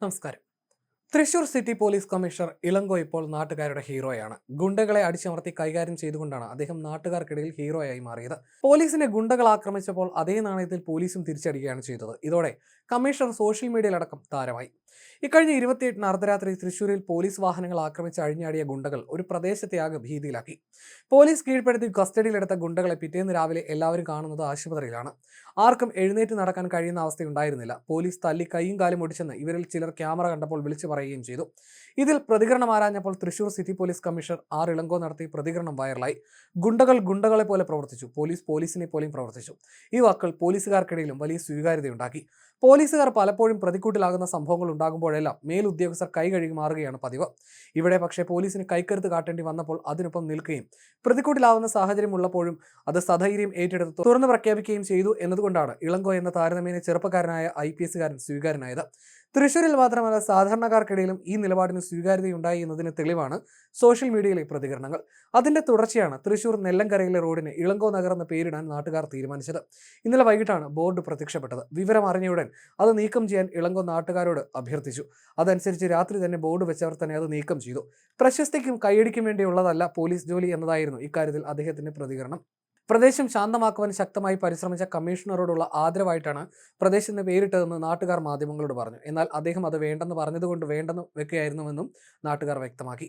നമസ്കാരം Thrissur city police commissioner Ilango ഇപ്പോൾ നാട്ടുകാരുടെ ഹീറോയാണ്. ഗുണ്ടകളെ അടിച്ചമർത്തി കൈകാര്യം ചെയ്തുകൊണ്ടാണ് അദ്ദേഹം നാട്ടുകാർക്കിടയിൽ ഹീറോയായി മാറിയത്. പോലീസിനെ ഗുണ്ടകൾ ആക്രമിച്ചപ്പോൾ അതേ നാണയത്തിൽ പോലീസും തിരിച്ചടിക്കുകയാണ് ചെയ്തത്. ഇതോടെ കമ്മീഷണർ സോഷ്യൽ മീഡിയയിലടക്കം താരമായി. ഇക്കഴിഞ്ഞ ഇരുപത്തിയെട്ടിന് അർദ്ധരാത്രി തൃശൂരിൽ പോലീസ് വാഹനങ്ങൾ ആക്രമിച്ച് അഴിഞ്ഞാടിയ ഗുണ്ടകൾ ഒരു പ്രദേശത്തെ ആകെ ഭീതിയിലാക്കി. പോലീസ് കീഴ്പ്പെടുത്തി കസ്റ്റഡിയിലെടുത്ത ഗുണ്ടകളെ പിറ്റേന്ന് രാവിലെ എല്ലാവരും കാണുന്നത് ആശുപത്രിയിലാണ്. ആർക്കും എഴുന്നേറ്റ് നടക്കാൻ കഴിയുന്ന അവസ്ഥയുണ്ടായിരുന്നില്ല. പോലീസ് തല്ലി കൈയും കാലും ഒടിച്ചെന്ന് ഇവരിൽ ചിലർ ക്യാമറ കണ്ടപ്പോൾ വിളിച്ചു പറയുകയും ചെയ്തു. ഇതിൽ പ്രതികരണം ആരാഞ്ഞപ്പോൾ Thrissur city police commissioner R Ilango നടത്തിയ പ്രതികരണം വൈറലായി. ഗുണ്ടകൾ ഗുണ്ടകളെ പോലെ പ്രവർത്തിച്ചു. പോലീസ് പോലീസിനെ പോലെയും പ്രവർത്തിച്ചു. ഈ വാക്കുകൾ പോലീസുകാർക്കിടയിലും വലിയ സ്വീകാര്യതയുണ്ടാക്കി. പോലീസുകാർ പലപ്പോഴും പ്രതിക്കൂട്ടിലാകുന്ന സംഭവങ്ങൾ ഉണ്ടാകുമ്പോഴെല്ലാം മേലുദ്യോഗസ്ഥർ കൈ കഴുകി മാറുകയാണ് പതിവ്. ഇവിടെ പക്ഷേ പോലീസിന് കൈക്കരുത്ത് കാട്ടേണ്ടി വന്നപ്പോൾ അതിനൊപ്പം നിൽക്കുകയും പ്രതിക്കൂട്ടിലാവുന്ന സാഹചര്യം ഉള്ളപ്പോഴും അത് സധൈര്യം ഏറ്റെടുത്ത് തുറന്നു പ്രഖ്യാപിക്കുകയും ചെയ്തു എന്നതുകൊണ്ടാണ് ഇളങ്കോ എന്ന താരതമ്യേന ചെറുപ്പക്കാരനായ ഐ പി എസുകാരൻ സ്വീകാരനായത്. തൃശ്ശൂരിൽ മാത്രമല്ല സാധാരണക്കാർക്കിടയിലും ഈ നിലപാടിന് സ്വീകാര്യതയുണ്ടായി എന്നതിന് തെളിവാണ് സോഷ്യൽ മീഡിയയിലെ പ്രതികരണങ്ങൾ. അതിന്റെ തുടർച്ചയാണ് തൃശൂർ നെല്ലങ്കരയിലെ റോഡിന് ഇളങ്കോ നഗർ എന്ന പേരിടാൻ നാട്ടുകാർ തീരുമാനിച്ചത്. ഇന്നലെ വൈകിട്ടാണ് ബോർഡ് പ്രത്യക്ഷപ്പെട്ടത്. വിവരം അറിഞ്ഞയുടൻ അത് നീക്കം ചെയ്യാൻ ഇളങ്കോ നാട്ടുകാരോട് അഭ്യർത്ഥിച്ചു. അതനുസരിച്ച് രാത്രി തന്നെ ബോർഡ് വെച്ചവർ തന്നെ അത് നീക്കം ചെയ്തു. പ്രശസ്തിക്കും കൈയടിക്കും വേണ്ടിയുള്ളതല്ല പോലീസ് ജോലി എന്നതായിരുന്നു ഇക്കാര്യത്തിൽ അദ്ദേഹത്തിന്റെ പ്രതികരണം. പ്രദേശം ശാന്തമാക്കുവാൻ ശക്തമായി പരിശ്രമിച്ച കമ്മീഷണറോടുള്ള ആദരവായിട്ടാണ് പ്രദേശത്തിന് പേരിട്ടതെന്ന് നാട്ടുകാർ മാധ്യമങ്ങളോട് പറഞ്ഞു. എന്നാൽ അദ്ദേഹം അത് വേണ്ടെന്ന് പറഞ്ഞതുകൊണ്ട് വേണ്ടെന്ന് വെക്കുകയായിരുന്നുവെന്നും നാട്ടുകാർ വ്യക്തമാക്കി.